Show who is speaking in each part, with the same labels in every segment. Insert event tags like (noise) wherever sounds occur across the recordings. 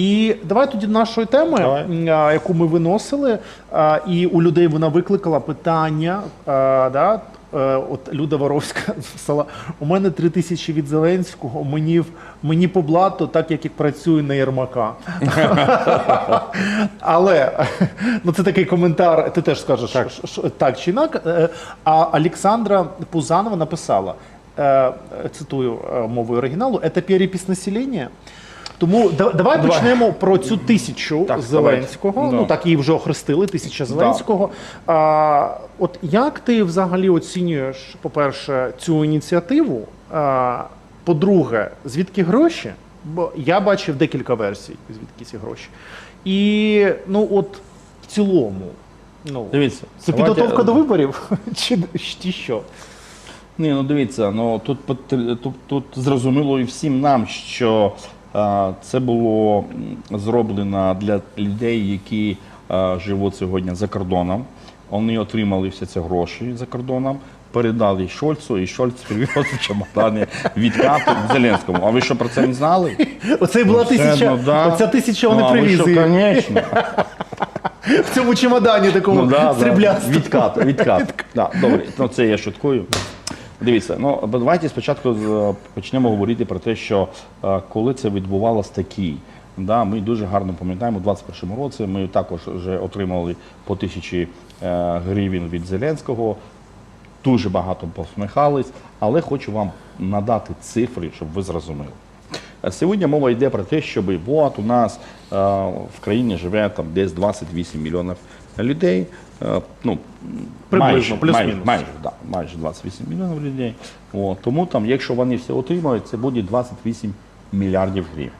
Speaker 1: І давай тоді нашої теми,
Speaker 2: Давай.
Speaker 1: яку ми виносили, і у людей вона викликала питання. Да? е, От Люда Воровська (laughs) написала: у мене три тисячі від Зеленського, мені, мені по блату, так як і працюю на Єрмака. (laughs) Але (laughs) ну це такий коментар. Ти теж скажеш так, так чи інак. Е, А Олександра Пузанова написала: е, цитую мовою оригіналу: це перепис населення. Тому да- давай почнемо про цю тисячу
Speaker 2: Так,
Speaker 1: Зеленського.
Speaker 2: давайте.
Speaker 1: Ну
Speaker 2: Да.
Speaker 1: так її вже охрестили. Тисяча Зеленського. А, от як ти взагалі оцінюєш, по-перше, цю ініціативу? А, по-друге, звідки гроші? Бо я бачив декілька версій, звідки ці гроші. І ну, от в цілому, ну
Speaker 2: Дивіться,
Speaker 1: це
Speaker 2: давайте-
Speaker 1: підготовка до виборів? (laughs) Чи, чи що?
Speaker 2: Ні, ну дивіться, ну тут тут, тут зрозуміло і всім нам, що е, це було зроблено для людей, які живуть сьогодні за кордоном. Вони отримали всі ці гроші за кордоном, передали Шольцу, і Шольц привіз в чемодані відкати Зеленському. А ви що про це не знали?
Speaker 1: Оце була
Speaker 2: Ну,
Speaker 1: тисяча.
Speaker 2: ну, да.
Speaker 1: Оця тисяча вони
Speaker 2: Ну,
Speaker 1: привізли
Speaker 2: Звісно.
Speaker 1: в цьому чемодані такому
Speaker 2: Ну, да, да.
Speaker 1: сріблястому.
Speaker 2: Відкат, відкат. Да, добре, ну це я шуткую. Дивіться, ну давайте спочатку почнемо говорити про те, що е, коли це відбувалось такі. Да, ми дуже гарно пам'ятаємо, у 2021 році ми також вже отримали по тисячі е, гривень від Зеленського. Дуже багато посміхались, але хочу вам надати цифри, щоб ви зрозуміли. Е, Сьогодні мова йде про те, щоб от у нас е, в країні живе там десь 28 мільйонів людей. Е, ну,
Speaker 1: Приблизно, плюс-мінус.
Speaker 2: майже, да, майже 28 мільйонів людей. От, тому там, якщо вони все отримають, це буде 28 мільярдів гривень.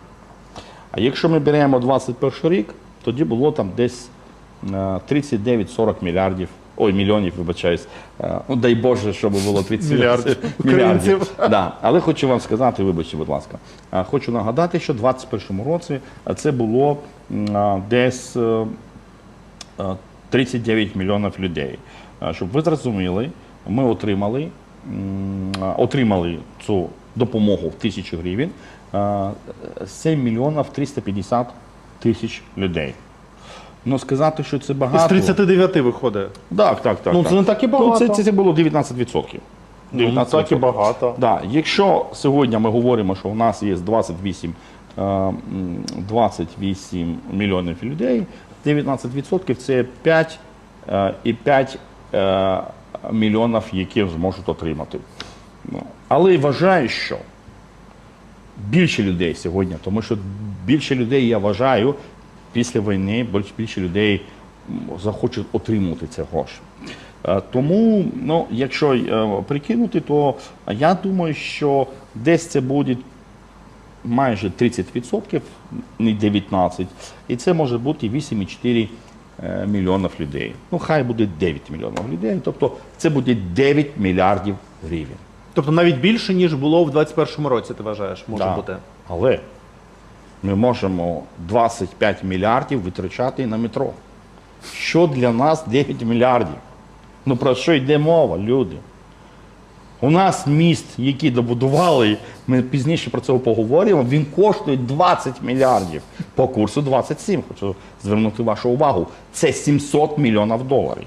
Speaker 2: А якщо ми беремо 21 рік, тоді було там десь е, 39-40 мільярдів. Ой, мільйонів, вибачаюсь. Е, Ну, дай Боже, щоб було 30
Speaker 1: Мільярдів
Speaker 2: мільярдів. (laughs) Да. Але хочу вам сказати, вибачте, будь ласка. е, Хочу нагадати, що в 2021 році е, це було е, десь е, е, 39 мільйонів людей. Е, Щоб ви зрозуміли, ми отримали, е, отримали цю допомогу в тисячу гривень е, 7 мільйонів 350 тисяч людей. Ну, сказати, що це багато.
Speaker 1: Із 39 виходить.
Speaker 2: Так, так, так.
Speaker 1: Ну, це не так і
Speaker 2: Ну,
Speaker 1: багато.
Speaker 2: це, це, це було 19%.
Speaker 1: Ну, так і багато.
Speaker 2: Да. Якщо сьогодні ми говоримо, що у нас є 28, е, 28 мільйонів людей, 19% це 5 е, і 5 е, мільйонів, які зможуть отримати. Ну, але вважаю, що більше людей сьогодні, тому що більше людей, я вважаю, після війни більше людей захочуть отримувати ці гроші. Е, Тому, ну, якщо прикинути, то я думаю, що десь це буде майже 30%, не 19%, і це може бути 8,4 е, мільйонів людей. Ну, хай буде 9 мільйонів людей, тобто це буде 9 мільярдів гривень.
Speaker 1: Тобто навіть більше, ніж було в 21-му році, ти вважаєш, може
Speaker 2: Да.
Speaker 1: бути.
Speaker 2: Але ми можемо 25 мільярдів витрачати на метро. Що для нас 9 мільярдів? Ну про що йде мова, люди? У нас міст, який добудували, ми пізніше про це поговоримо, він коштує 20 мільярдів по курсу 27. Хочу звернути вашу увагу. Це 700 мільйонів доларів.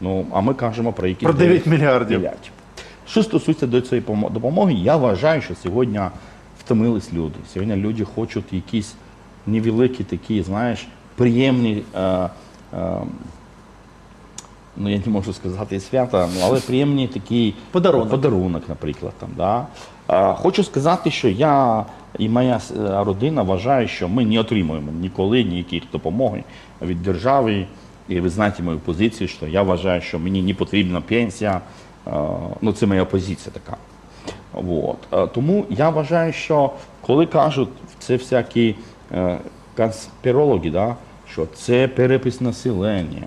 Speaker 2: Ну, а ми кажемо про якісь
Speaker 1: Про 9 мільярдів.
Speaker 2: мільярдів. Що стосується до цієї допомоги, я вважаю, що сьогодні втомились люди. Сьогодні люди хочуть якісь невеликі такі, знаєш, приємні. Е, е, ну, я не можу сказати свята, ну, але приємні такі
Speaker 1: Подарунок.
Speaker 2: подарунок, наприклад. Там, да? Хочу сказати, що я і моя е, родина вважає, що ми не отримуємо ніколи ніякої допомоги від держави. І ви знаєте мою позицію, що я вважаю, що мені не потрібна пенсія. Ну, це моя позиція така. От. Тому я вважаю, що коли кажуть, це всякі е, конспірологи, да, що це перепис населення,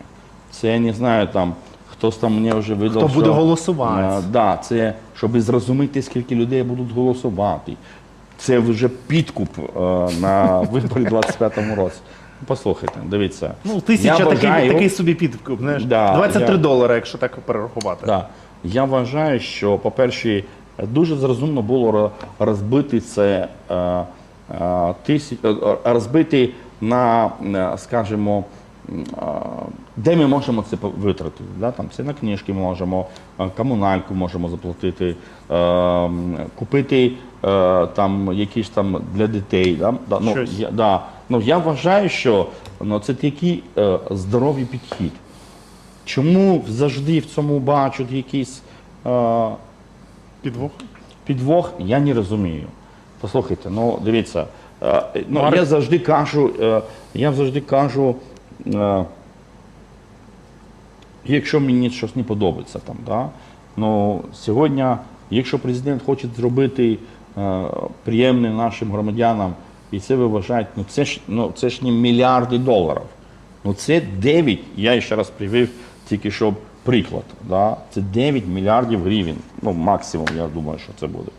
Speaker 2: це я не знаю там. Хтось там мені вже видав,
Speaker 1: Хто буде
Speaker 2: що,
Speaker 1: голосувати.
Speaker 2: е, да, це щоб зрозуміти, скільки людей будуть голосувати. Це вже підкуп е, на виборі 25-му році. Послухайте, дивіться.
Speaker 1: Ну, тисяча
Speaker 2: я
Speaker 1: такий,
Speaker 2: вважаю-
Speaker 1: такий собі підкуп, знаєш.
Speaker 2: Да,
Speaker 1: 23
Speaker 2: я-
Speaker 1: долари, якщо так перерахувати.
Speaker 2: Да. Я вважаю, що, по-перше, дуже зрозумно було розбити це е, тисяч, розбити на, скажімо, де ми можемо це витратити. Да? Там, це на книжки можемо, е, комунальку можемо заплатити, е, купити е, там, якісь там для дітей. Да? Да, ну,
Speaker 1: Щось.
Speaker 2: я, да. ну, я вважаю, що ну, це такий е, здоровий підхід. Чому завжди в цьому бачать якийсь е,
Speaker 1: Підвох.
Speaker 2: підвох, я не розумію. Послухайте, ну дивіться, е, ну,
Speaker 1: Марк-
Speaker 2: я завжди кажу, е, я завжди кажу, е, якщо мені щось не подобається там, да? ну, сьогодні, якщо президент хоче зробити е, приємне нашим громадянам, і це ви вважаєте, ну це ж ну це ж не мільярди доларів. Ну це 9, я ще раз привів тільки що приклад. Да? Це 9 мільярдів гривень. Ну, максимум, я думаю, що це буде.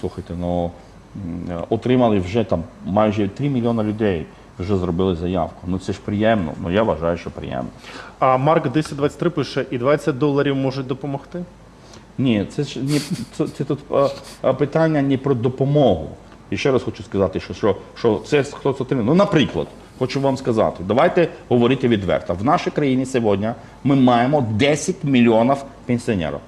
Speaker 2: Слухайте, ну отримали вже там майже 3 мільйони людей. Вже зробили заявку. Ну це ж приємно. Ну я вважаю, що приємно.
Speaker 1: А Марк 1023 пише, і 20 доларів можуть допомогти.
Speaker 2: Ні, це ж не це, це тут е, питання не про допомогу. І ще раз хочу сказати, що, що, що це хтось отримав. Ну, наприклад, хочу вам сказати, давайте говорити відверто. В нашій країні сьогодні ми маємо 10 мільйонів пенсіонерів.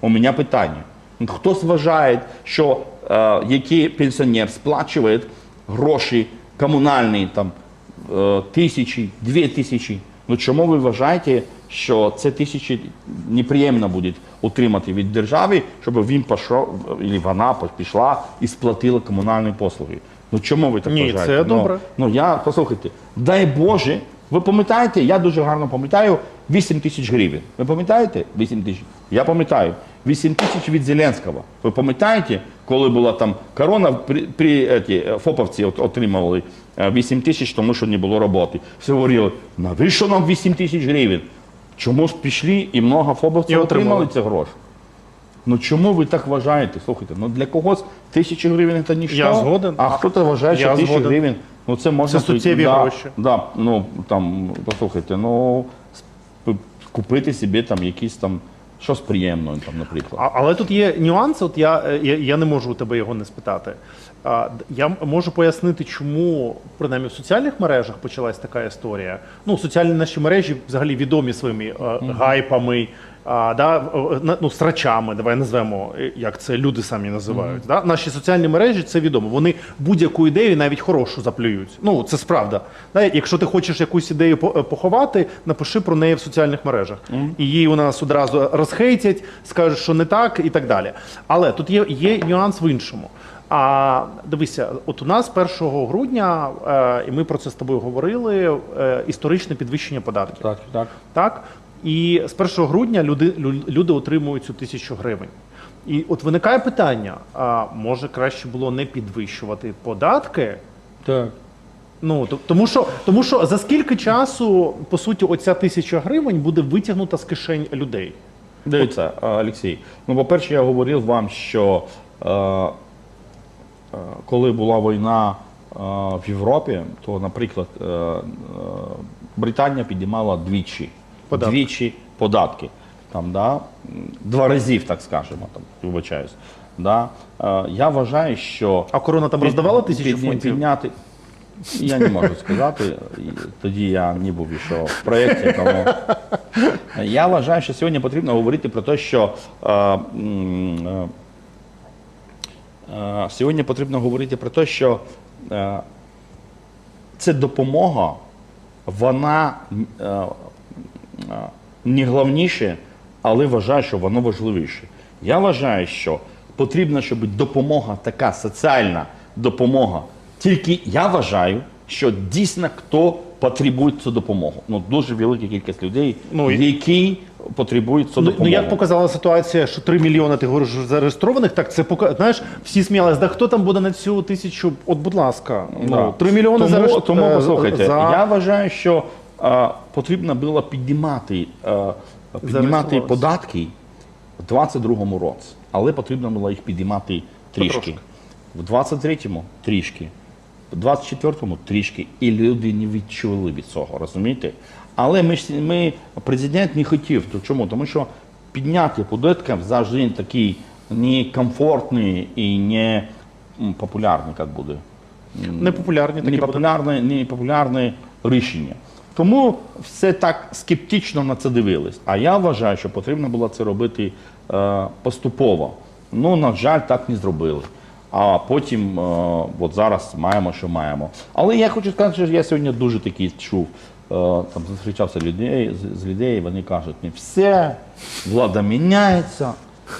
Speaker 2: У мене питання. Хтось вважає, що е, який пенсіонер сплачує гроші комунальні там е, тисячі, дві тисячі. Ну чому ви вважаєте, що це тисячі неприємно буде отримати від держави, щоб він пішов, або вона пішла і сплатила комунальні послуги? Ну чому ви так
Speaker 1: Ні,
Speaker 2: вважаєте?
Speaker 1: це
Speaker 2: ну,
Speaker 1: добре.
Speaker 2: Ну я послухайте, дай Боже, ви пам'ятаєте, я дуже гарно пам'ятаю 8 тисяч гривень. Ви пам'ятаєте 8 тисяч? Я пам'ятаю. 8 тисяч від Зеленського. Ви пам'ятаєте, коли була там корона, при, при еті, ФОПовці от, отримували е, 8 тисяч, тому що не було роботи. Всі говорили, навіщо нам 8 тисяч гривень? Чому ж пішли і много ФОПовців
Speaker 1: І отримали.
Speaker 2: ці гроші? Ну чому ви так вважаєте? Слухайте, ну для когось тисячі гривень це ніщо.
Speaker 1: Я згоден.
Speaker 2: А хто-то вважає, що тисячі гривень, ну це можна
Speaker 1: Це суттєві
Speaker 2: да,
Speaker 1: гроші.
Speaker 2: Да, ну там, послухайте, ну купити собі там якісь там щось приємного, там, наприклад.
Speaker 1: А, але тут є нюанс, от я, е, я, я не можу у тебе його не спитати. А, я можу пояснити, чому принаймні в соціальних мережах почалась така історія. Ну, соціальні наші мережі взагалі відомі своїми е, гайпами, а, да, ну, срачами, давай назвемо, е, як це люди самі називають. Да? Наші соціальні мережі це відомо. Вони будь-яку ідею, навіть хорошу, заплюють. Ну, це справда. Да? Якщо ти хочеш якусь ідею е, поховати, напиши про неї в соціальних мережах. І її у нас одразу розхейтять, скажуть, що не так, і так далі. Але тут є, є нюанс в іншому. А дивися, от у нас 1 грудня, е, і ми про це з тобою говорили, е, історичне підвищення податків.
Speaker 2: Так, так.
Speaker 1: Так? І з 1 грудня люди, люди отримують цю тисячу гривень. І от виникає питання: а може краще було не підвищувати податки?
Speaker 2: Так.
Speaker 1: Ну тому що, тому що за скільки часу, по суті, оця тисяча гривень буде витягнута з кишень людей?
Speaker 2: Дивіться, Олексій. Ну, по-перше, я говорив вам, що е, е, коли була війна е, в Європі, то, наприклад, е, е, Британія піднімала двічі.
Speaker 1: Податки.
Speaker 2: Двічі податки. Там, да? Два разів, так скажемо, там, вибачаюсь. Да? Е, я вважаю, що
Speaker 1: А корона там роздавала тисячу
Speaker 2: підня-
Speaker 1: фунтів?
Speaker 2: Підняти. Я не можу сказати. І Тоді я не був ще в проєкті. Тому я вважаю, що сьогодні потрібно говорити про те, що е, м, е, е, сьогодні потрібно говорити про те, що е, це допомога, вона е, не головніше, але вважаю, що воно важливіше. Я вважаю, що потрібно, щоб допомога така соціальна допомога. Тільки я вважаю, що дійсно хто потребує цю допомогу. Ну дуже велика кількість людей,
Speaker 1: Ну,
Speaker 2: які потребують цю
Speaker 1: Ну,
Speaker 2: допомогу.
Speaker 1: ну як показала ситуація, що 3 мільйони ти говориш зареєстрованих, так це пока знаєш, всі сміялись, да хто там буде на цю тисячу? От, будь ласка, ну 3 мільйони
Speaker 2: тому,
Speaker 1: зарешт-
Speaker 2: тому
Speaker 1: е,
Speaker 2: послухайте,
Speaker 1: за...
Speaker 2: я вважаю, що потрібно було піднімати, е, піднімати податки в 22-му році, але потрібно було їх піднімати трішки. В 23-му трішки, в 24-му трішки, і люди не відчули від цього, розумієте? Але ми, ми, президент не хотів. То чому? Тому що підняти податки завжди такий некомфортний і не популярний, як буде.
Speaker 1: Непопулярні такі будуть.
Speaker 2: непопулярне, непопулярне рішення. Тому все так скептично на це дивились. А я вважаю, що потрібно було це робити е, поступово. Ну, на жаль, так не зробили. А потім, е, от зараз маємо, що маємо. Але я хочу сказати, що я сьогодні дуже такий чув. е, Там зустрічався людей, з, з людей, вони кажуть, не все, влада міняється,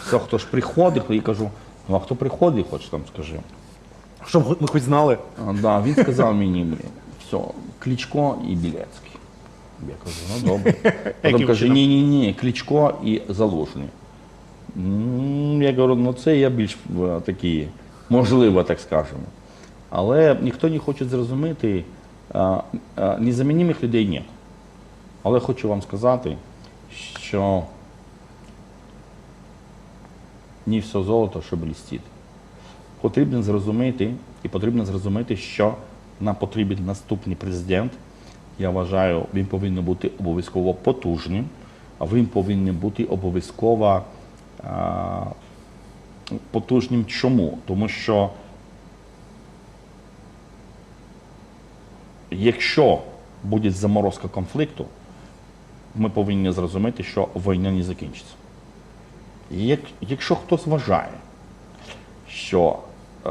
Speaker 2: все, хто ж приходить, і кажу, ну а хто приходить, хоч там скажи.
Speaker 1: Щоб ми хоч знали.
Speaker 2: А, Да, він сказав мені, все, Кличко і Білецький. Я кажу, ну добре. (laughs) Потім каже, ні, ні, ні, Кличко і Залужний. Я говорю, ну це я більш е, такий, можливо, так скажемо. Але ніхто не хоче зрозуміти, а, а, незамінних людей ні. Але хочу вам сказати, що не все золото, що блістить потрібно зрозуміти, і потрібно зрозуміти, що нам потрібен наступний президент. Я вважаю, він повинен бути обов'язково потужним, а він повинен бути обов'язково потужним. Чому? Тому що якщо буде заморозка конфлікту, ми повинні зрозуміти, що війна не закінчиться. Як, якщо хтось вважає, що е,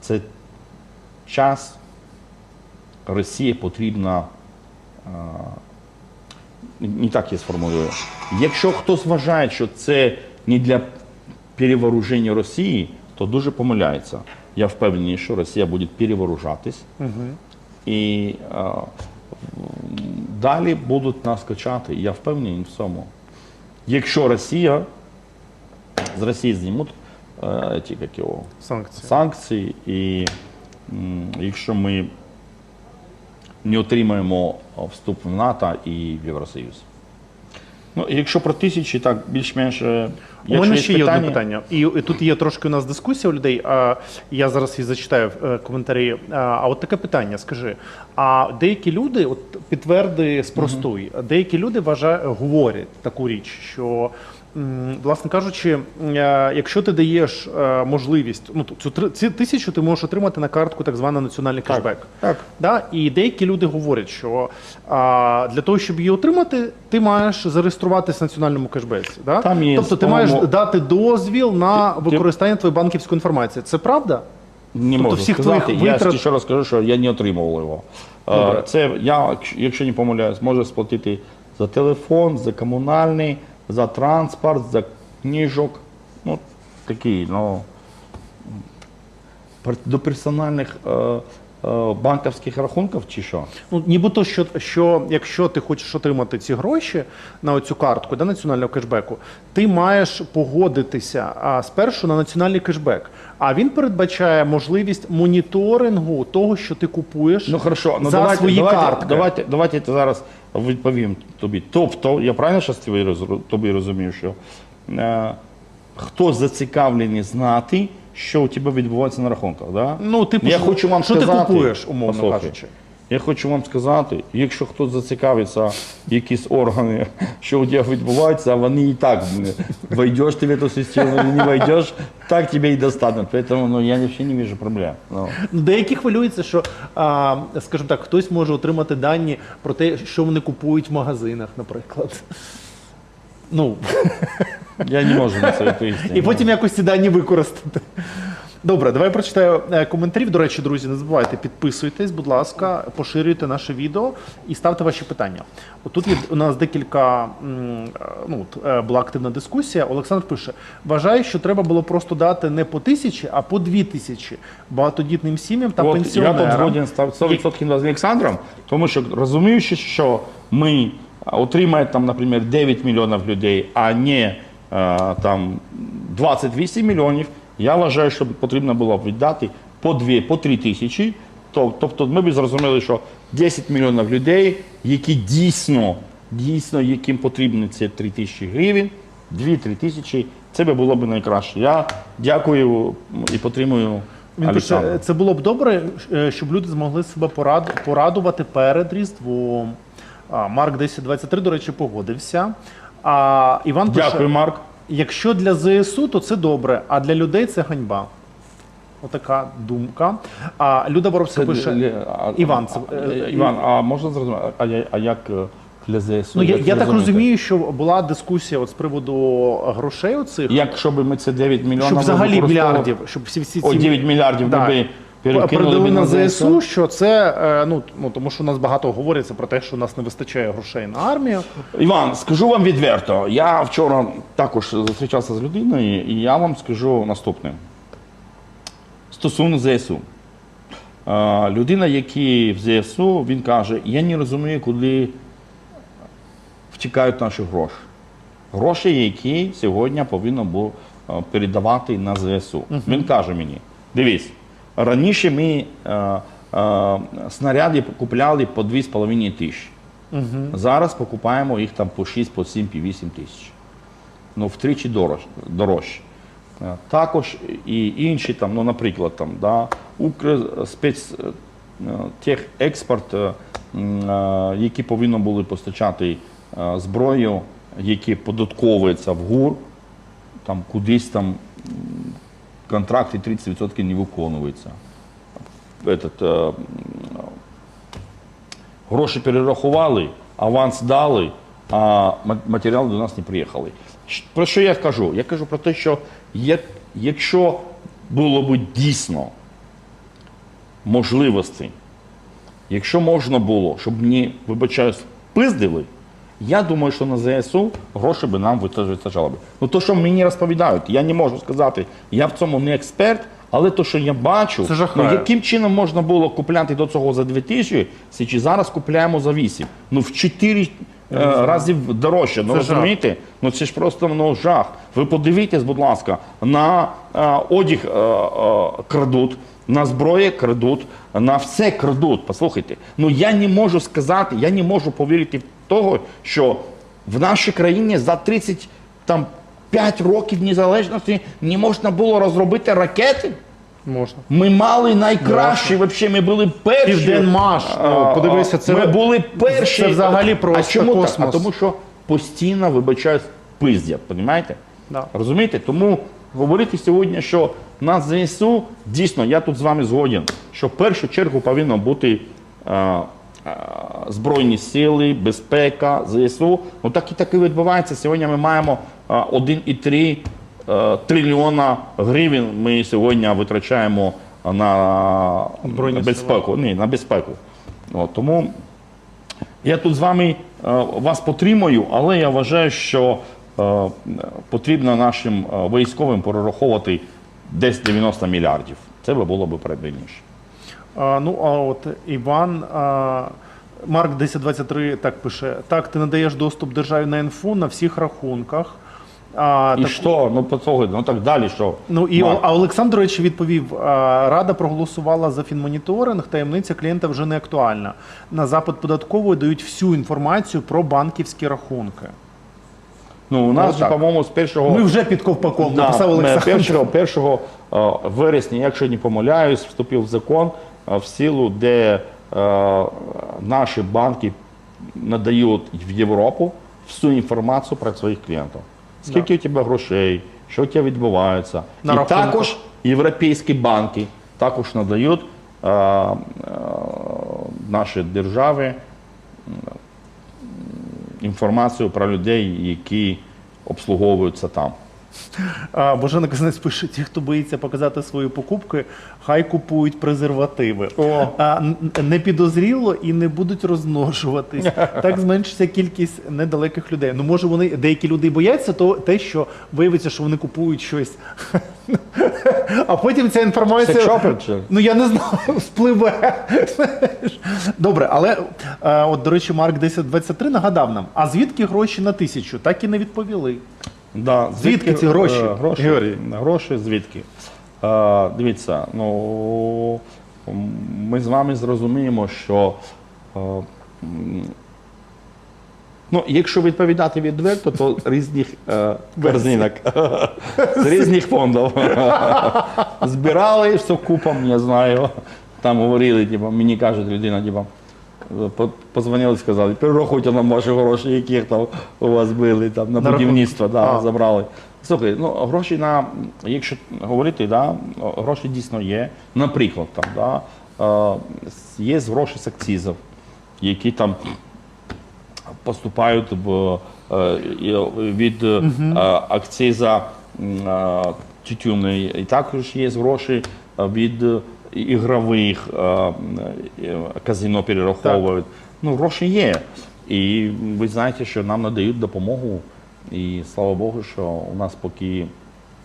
Speaker 2: це час Росії потрібна. Е, не так я сформулюю. Якщо хтось вважає, що це не для перевооруження Росії, то дуже помиляється. Я впевнений, що Росія буде перевооружатись. І е, далі будуть нас качати. Я впевнений в цьому. Якщо Росія з Росії знімуть е, ті, як його,
Speaker 1: Санкції.
Speaker 2: санкції, і якщо ми не отримаємо вступ в НАТО і в Євросоюз. Ну, якщо про тисячі, так більш-менш. е,
Speaker 1: У мене ще є одне питання. І, і тут є трошки у нас дискусія у людей. А я зараз і зачитаю е, коментарі. А, а от таке питання: скажи: а деякі люди, от підтверди, спростуй, деякі люди вважають, говорять таку річ, що. Власне кажучи, е, якщо ти даєш е, можливість, ну цю ці тисячу ти можеш отримати на картку так званий національний кешбек.
Speaker 2: Так.
Speaker 1: Да? І деякі люди говорять, що а, для того, щоб її отримати, ти маєш зареєструватися в національному кешбеці. Да?
Speaker 2: Там є,
Speaker 1: тобто ти маєш дати дозвіл на використання твоєї банківської інформації. Це правда?
Speaker 2: Не
Speaker 1: Тобто
Speaker 2: можу
Speaker 1: всіх
Speaker 2: сказати.
Speaker 1: твоїх
Speaker 2: Я ще раз скажу, що я не отримував його. Е,
Speaker 1: Добре.
Speaker 2: Це я, якщо не помиляюсь, можу сплатити за телефон, за комунальний, за транспорт, за книжок. Ну, такі, ну. До персональних е, е, банківських рахунків чи що?
Speaker 1: Ну, нібито, що, що якщо ти хочеш отримати ці гроші на цю картку да, національного кешбеку, ти маєш погодитися а, спершу на національний кешбек. А він передбачає можливість моніторингу того, що ти купуєш
Speaker 2: Ну хорошо, ну
Speaker 1: за
Speaker 2: давайте,
Speaker 1: свої
Speaker 2: давайте,
Speaker 1: картки.
Speaker 2: Давайте, давайте зараз відповім тобі. Тобто, я правильно зараз тобі тобі розумію, що е, хто зацікавлений знати, що у тебе відбувається на рахунках, да?
Speaker 1: Ну, типу,
Speaker 2: я
Speaker 1: що-
Speaker 2: хочу вам
Speaker 1: що ти
Speaker 2: сказати,
Speaker 1: купуєш, умовно
Speaker 2: Послухай,
Speaker 1: кажучи.
Speaker 2: Я хочу вам сказати, якщо хтось зацікавиться, якісь органи, що у тебе відбувається, вони і так войдеш ти в цю систему, не войдеш, так тебе і достануть. Поэтому ну, я вообще не вижу проблем. Ну.
Speaker 1: Ну, Деякі хвилюються, що, а, скажімо так, хтось може отримати дані про те, що вони купують в магазинах, наприклад. Ну,
Speaker 2: Я не можу на це відповісти.
Speaker 1: і потім якось ці дані використати. Добре, давай прочитаю е, коментарів. До речі, друзі, не забувайте, підписуйтесь, будь ласка, поширюйте наше відео і ставте ваші питання. Отут є у нас декілька е, ну, е, була активна дискусія. Олександр пише: вважаю, що треба було просто дати не по тисячі, а по дві тисячі багатодітним сім'ям та
Speaker 2: От я
Speaker 1: пенсіонерам.
Speaker 2: тут згоден з 100% з Олександром, тому що розуміючи, що ми отримаємо там, наприклад, 9 мільйонів людей, а не там 28 мільйонів, я вважаю, що потрібно було б віддати по 2, по 3 тисячі. Тобто ми б зрозуміли, що 10 мільйонів людей, які дійсно, дійсно, яким потрібні ці 3 тисячі гривень, 2-3 тисячі, це би було б найкраще. Я дякую і підтримую
Speaker 1: Він пише, це було б добре, е, щоб люди змогли себе порадувати перед Різдвом. Марк 1023, до речі, погодився. А Іван пише,
Speaker 2: Дякую, Марк.
Speaker 1: Якщо для ЗСУ, то це добре, а для людей це ганьба. Отака думка. А Люда Воровська
Speaker 2: Це
Speaker 1: пише.
Speaker 2: а-
Speaker 1: Іван, це,
Speaker 2: а-
Speaker 1: е,
Speaker 2: Іван, а можна зрозуміти, а, я- а як е, для ЗСУ?
Speaker 1: Ну, я,
Speaker 2: як
Speaker 1: я так розумію, що була дискусія от з приводу грошей оцих,
Speaker 2: Як щоб ми це 9 мільйонів
Speaker 1: щоб взагалі
Speaker 2: використовували?
Speaker 1: мільярдів, щоб всі всі ці
Speaker 2: О, 9 мільярдів
Speaker 1: Да.
Speaker 2: ми би перекинули
Speaker 1: на ЗСУ, що це е, ну, ну тому, що у нас багато говориться про те, що у нас не вистачає грошей на армію.
Speaker 2: Іван, скажу вам відверто. Я вчора також зустрічався з людиною, і я вам скажу наступне. Стосовно ЗСУ. Е, Людина, який в ЗСУ, він каже, я не розумію, куди втікають наші гроші. Гроші, які сьогодні повинно було е, передавати на ЗСУ. Він каже мені: дивись, раніше ми е, е, снаряди купляли по 2,5 тисячі. Зараз покупаємо їх там по 6, по 7, по 8 тисяч. Ну, втричі дорож, дорожче. Е, Також і інші, там, ну, наприклад, там, да, Укрспецтехекспорт, е, м, е, які повинні були постачати е, зброю, які податковуються в ГУР, там кудись там контракти 30% не виконуються. Этот, м, гроші перерахували, аванс дали, а ма- матеріали до нас не приїхали. Про що я кажу? Я кажу про те, що як, якщо було б дійсно можливості, якщо можна було, щоб мені, вибачаюсь, пиздили, я думаю, що на ЗСУ гроші би нам витаж- вистачало б. Ну то, що мені розповідають, я не можу сказати, я в цьому не експерт, але то, що я бачу,
Speaker 1: Це жахає.
Speaker 2: ну, яким чином можна було купляти до цього за 2000, чи зараз купляємо за 8. Ну в 4 е, разів дорожче. Ну
Speaker 1: Це жах.
Speaker 2: розумієте? Ну це ж просто ну, жах. Ви подивіться, будь ласка, на е, одяг е, е, крадуть, на зброї крадуть, на все крадуть. Послухайте, ну я не можу сказати, я не можу повірити в того, що в нашій країні за 30 там 5 років незалежності не можна було розробити ракети.
Speaker 1: Можна.
Speaker 2: Ми мали найкращі, вообще, ми були перші.
Speaker 1: Південмаш, ну, подивися, це-
Speaker 2: ми були перші.
Speaker 1: це взагалі просто
Speaker 2: а чому
Speaker 1: космос.
Speaker 2: Так? А тому що постійно, вибачаюсь, пиздять, розумієте?
Speaker 1: Да.
Speaker 2: Розумієте? Тому говорити сьогодні, що на ЗСУ, дійсно, я тут з вами згоден, що в першу чергу повинно бути а, а, Збройні сили, безпека, ЗСУ. Ну так і так і відбувається. Сьогодні ми маємо 1,3 е, трильйона гривень ми сьогодні витрачаємо на
Speaker 1: Збройні
Speaker 2: безпеку. Ні, на безпеку. От, тому я тут з вами е, вас підтримую, але я вважаю, що е, потрібно нашим е, військовим перераховувати десь 90 мільярдів. Це би було б правильніше.
Speaker 1: А, ну, а от Іван. А... Марк 1023 так пише: так, ти надаєш доступ державі на інфу на всіх рахунках. А,
Speaker 2: І
Speaker 1: так-
Speaker 2: що? Ну, послухайте, ну так далі, що?
Speaker 1: Ну і
Speaker 2: Марк?
Speaker 1: а Олександр речі відповів: а, Рада проголосувала за фінмоніторинг. Таємниця клієнта вже не актуальна. На запит податкової дають всю інформацію про банківські рахунки.
Speaker 2: Ну, у нас, же, по-моєму, з першого...
Speaker 1: Ми вже під ковпаком
Speaker 2: Да,
Speaker 1: написав
Speaker 2: ми
Speaker 1: Олександр.
Speaker 2: першого, першого е, вересня, якщо не помиляюсь, вступив в закон в силу, де е, наші банки надають в Європу всю інформацію про своїх клієнтів. Скільки у тебе грошей, що у тебе відбувається.
Speaker 1: На
Speaker 2: І
Speaker 1: рахунках.
Speaker 2: також європейські банки також надають е, е, наші держави інформацію про людей, які обслуговуються там.
Speaker 1: А, Божена Казанець пише: ті, хто боїться показати свої покупки, хай купують презервативи.
Speaker 2: О.
Speaker 1: А, не підозріло і не будуть розмножуватись. (laughs) Так зменшиться кількість недалеких людей. Ну, може, вони деякі люди бояться, то те, що виявиться, що вони купують щось. (laughs) А потім ця інформація. Ну я не знаю, (laughs) впливе. Добре, але от, до речі, Марк 1023 нагадав нам, а звідки гроші на тисячу? Так і не відповіли.
Speaker 2: Да,
Speaker 1: Звідки ці гроші,
Speaker 2: е, гроші,
Speaker 1: Георгій?
Speaker 2: гроші звідки? Е, дивіться, ну ми з вами зрозуміємо, що е, м, ну, якщо відповідати відверто, то (laughs) різних е, корзинок, з (laughs) різних фондів. (laughs) Збирали все купом, я знаю. Там говорили, типу, мені кажуть людина, типу, Позвонили, сказали, перерахуйте нам ваші гроші, яких там у вас були там, на
Speaker 1: На
Speaker 2: будівництво, да, забрали. Слухай, ну гроші на, якщо говорити, да, гроші дійсно є. Наприклад, там, да, е, є гроші з акцизів, які там поступають в, е, від е, акциза е, тютюної. І також є гроші від ігрових е, е, казино перераховують. Ну, гроші є. І ви знаєте, що нам надають допомогу. І слава Богу, що у нас поки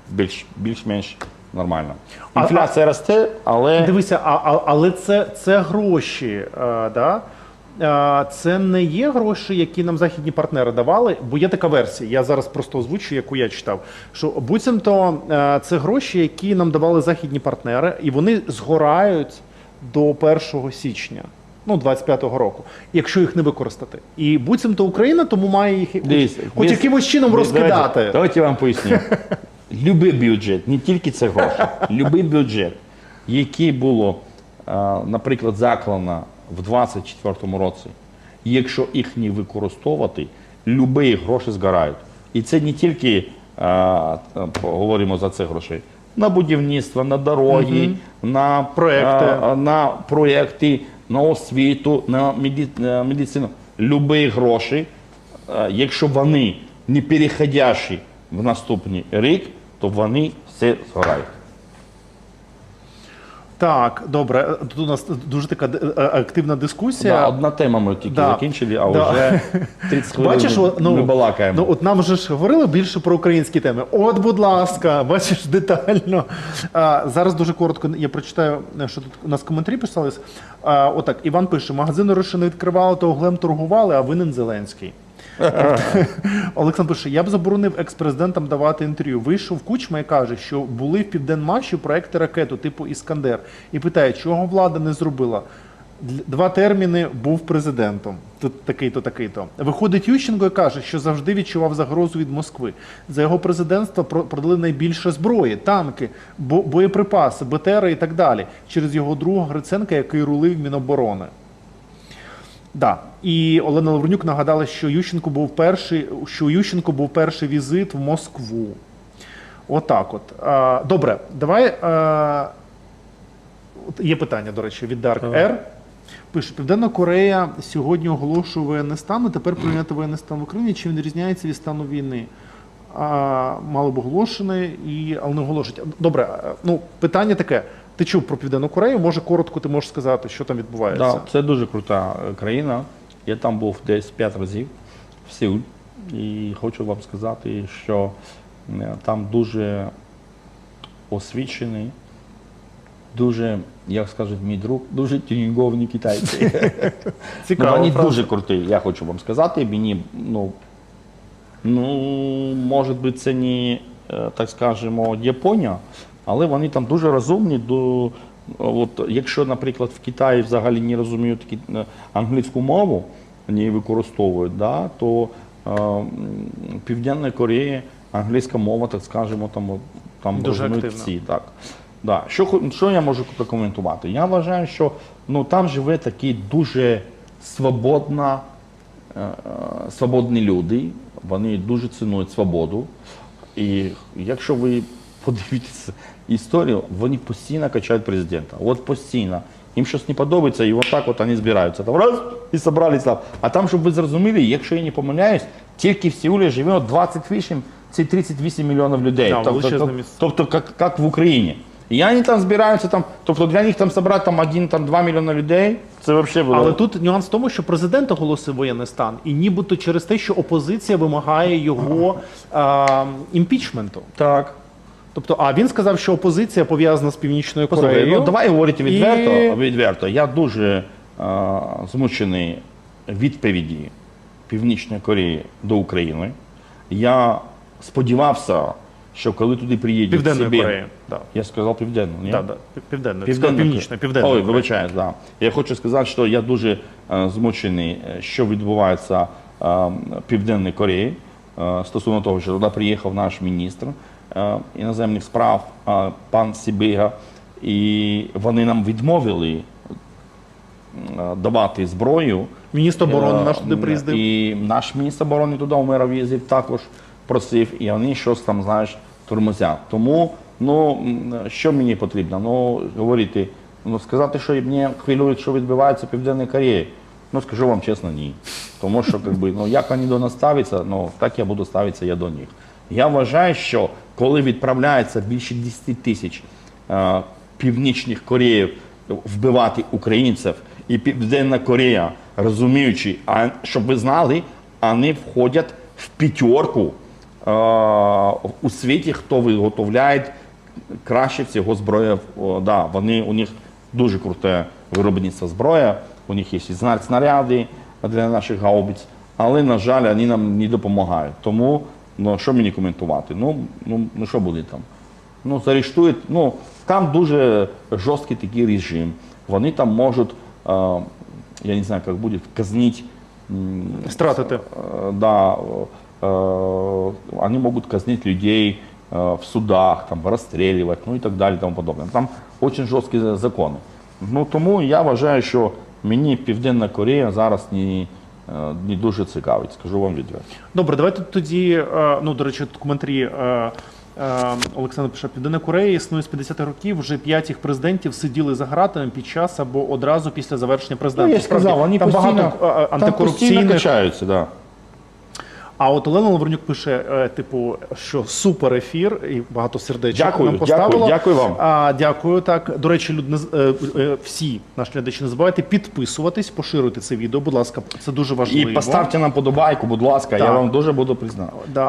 Speaker 2: більш, більш-менш нормально.
Speaker 1: А-
Speaker 2: Інфляція росте, але
Speaker 1: Дивися, а, а, але це, це гроші, е, да? Це не є гроші, які нам західні партнери давали, бо є така версія. Я зараз просто озвучу, яку я читав. Що буцімто це гроші, які нам давали західні партнери, і вони згорають до 1 січня. Ну, 25-го року, якщо їх не використати. І буцімто Україна тому має їх хоч,
Speaker 2: Дивіться,
Speaker 1: хоч
Speaker 2: без-
Speaker 1: якимось чином розкидати.
Speaker 2: давайте я вам поясню. (laughs) Любий бюджет, не тільки це гроші, любий бюджет, який було, наприклад, закладено в 2024 році, якщо їх не використовувати, любі гроші згорають. І це не тільки е, е, говоримо за це гроші. На будівництво, на дороги, на
Speaker 1: Проекти.
Speaker 2: е, на проекти, на освіту, на медицину. Любі гроші, е, якщо вони не переходящі в наступний рік, то вони все згорають.
Speaker 1: Так, добре. Тут у нас дуже така е, е, активна дискусія.
Speaker 2: Да, одна тема ми тільки
Speaker 1: Да.
Speaker 2: закінчили, а
Speaker 1: Да.
Speaker 2: вже (laughs) 30 хвилин
Speaker 1: Бачиш,
Speaker 2: ми,
Speaker 1: ну,
Speaker 2: ми балакаємо.
Speaker 1: Ну, от нам вже ж говорили більше про українські теми. От, будь ласка, (laughs) бачиш детально. А, зараз дуже коротко я прочитаю, що тут у нас коментарі писались. А, отак, Іван пише: магазини Роши не відкривали, то углем торгували, а винен Зеленський. (laughs) Олександр пише: я б заборонив екс-президентам давати інтерв'ю. Вийшов кучма і каже, що були в південмаші проекти ракету типу Іскандер. І питає, чого влада не зробила. Два терміни був президентом. Тут такий-то, такий-то. Виходить Ющенко і каже, що завжди відчував загрозу від Москви. За його президентства про- продали найбільше зброї, танки, бо- боєприпаси, БТРи і так далі. Через його друга Гриценка, який рулив Міноборони. Да. І Олена Лавренюк нагадала, що Ющенко був перший, що у Ющенко був перший візит в Москву. Отак от. А, добре, давай. А, є питання, до речі, від Dark Air. Пише: Південна Корея сьогодні оголошує воєнний стан, а тепер прийняти воєнний стан в Україні. Чи він відрізняється від стану війни? А, мало б оголошений, і, але не оголошують. Добре, ну питання таке. Ти чув про Південну Корею? Може, коротко ти можеш сказати, що там відбувається?
Speaker 2: Да, це дуже крута е, країна. Я там був десь 5 разів в Сеуль. І хочу вам сказати, що е, там дуже освічений, дуже, як скаже мій друг, дуже тюнінговні китайці. (laughs)
Speaker 1: Цікаво.
Speaker 2: Ну, вони
Speaker 1: правда.
Speaker 2: дуже круті, я хочу вам сказати. Мені, ну, ну, може бути, це не, е, так скажемо, Японія, але вони там дуже розумні. До, от, якщо, наприклад, в Китаї взагалі не розуміють такі, е, англійську мову, вони її використовують, да, то е, в Південній Кореї англійська мова, так скажемо, там, там
Speaker 1: Дуже
Speaker 2: розуміють
Speaker 1: активна.
Speaker 2: всі. Так. Да. Що, що я можу прокоментувати? Я вважаю, що ну, там живе такий дуже свободна, е, е, свободні люди, вони дуже цінують свободу. І якщо ви подивитеся історію, вони постійно качають президента. От постійно. Їм щось не подобається, і отак от вони збираються. Там раз і зібралися там. А там, щоб ви зрозуміли, якщо я не помиляюсь, тільки в Сеулі живе 28, це 38 мільйонів людей.
Speaker 1: Да,
Speaker 2: тобто, тобто, тобто як, як в Україні. І вони там збираються, там, тобто для них там зібрати там, один, там, 2 мільйони людей, це взагалі було.
Speaker 1: Але тут нюанс в тому, що президент оголосив воєнний стан, і нібито через те, що опозиція вимагає його (clears throat) а, імпічменту.
Speaker 2: Так.
Speaker 1: Тобто, а він сказав, що опозиція пов'язана з північною
Speaker 2: Послухай,
Speaker 1: Кореєю.
Speaker 2: ну давай говорити
Speaker 1: І-
Speaker 2: відверто. відверто. Я дуже е, змучений відповіді Північної Кореї до України. Я сподівався, що коли туди приїде
Speaker 1: Південної
Speaker 2: Сибір-
Speaker 1: Кореї. Да.
Speaker 2: Я сказав південну, ні?
Speaker 1: Да, да. Південної.
Speaker 2: Південна
Speaker 1: Північна,
Speaker 2: Корея.
Speaker 1: південна.
Speaker 2: Ой,
Speaker 1: Корея.
Speaker 2: вибачаюсь, да. Я хочу сказати, що я дуже е, змучений, е, що відбувається е, в Південній Кореї е, стосовно того, що туди приїхав наш міністр іноземних справ е, пан Сібіга, і вони нам відмовили е, давати зброю.
Speaker 1: Міністр оборони наш туди
Speaker 2: Е,
Speaker 1: приїздив.
Speaker 2: І наш міністр оборони туди Умеров їздив також просив, і вони щось там, знаєш, тормозять. Тому, ну, що мені потрібно? Ну, говорити, ну, сказати, що мене хвилює, що відбувається в Південній Кореї. Ну, скажу вам чесно, ні. Тому що, как би, ну, як вони до нас ставляться, ну, так я буду ставитися я до них. Я вважаю, що коли відправляється більше 10 тисяч е, північних Кореїв вбивати українців, і Південна Корея, розуміючи, а щоб ви знали, вони входять в п'ятерку е, у світі, хто виготовляє краще всього зброя. О, да, вони, у них дуже круте виробництво зброї, у них є снаряди для наших гаубиць, але, на жаль, вони нам не допомагають. Тому ну, що мені коментувати? Ну, ну, ну що буде там? Ну, заарештують, ну, там дуже жорсткий такий режим. Вони там можуть, е, я не знаю, як буде, казнити
Speaker 1: Стратити.
Speaker 2: Э, да, э, они могут казнить людей э, в судах, там, розстрілювати, ну і так далі, тому подобне. Там дуже жорсткі за- закони. Ну, тому я вважаю, що мені Південна Корея зараз не, е, не дуже цікавить, скажу вам відверто.
Speaker 1: Добре, давайте тоді. е, Ну, до речі, тут коментарі. е, е, Олександр пише, Південна Корея існує з 50-х років. Вже п'ять їх президентів сиділи за гратами під час або одразу після завершення
Speaker 2: Ну, я сказав, вони
Speaker 1: там
Speaker 2: постійно,
Speaker 1: багато антикорупційних
Speaker 2: там постійно качаються, да.
Speaker 1: А от Олена Лавренюк пише, е, типу, що супер ефір, і багато сердечок
Speaker 2: Дякую,
Speaker 1: нам поставило.
Speaker 2: дякую, дякую вам.
Speaker 1: А, дякую. Так, до речі, люд, е, е, всі наші глядачі не забувайте підписуватись, поширюйте це відео. Будь ласка, це дуже важливо.
Speaker 2: І поставте нам подобайку, будь ласка, я вам дуже буду признати.
Speaker 1: Да.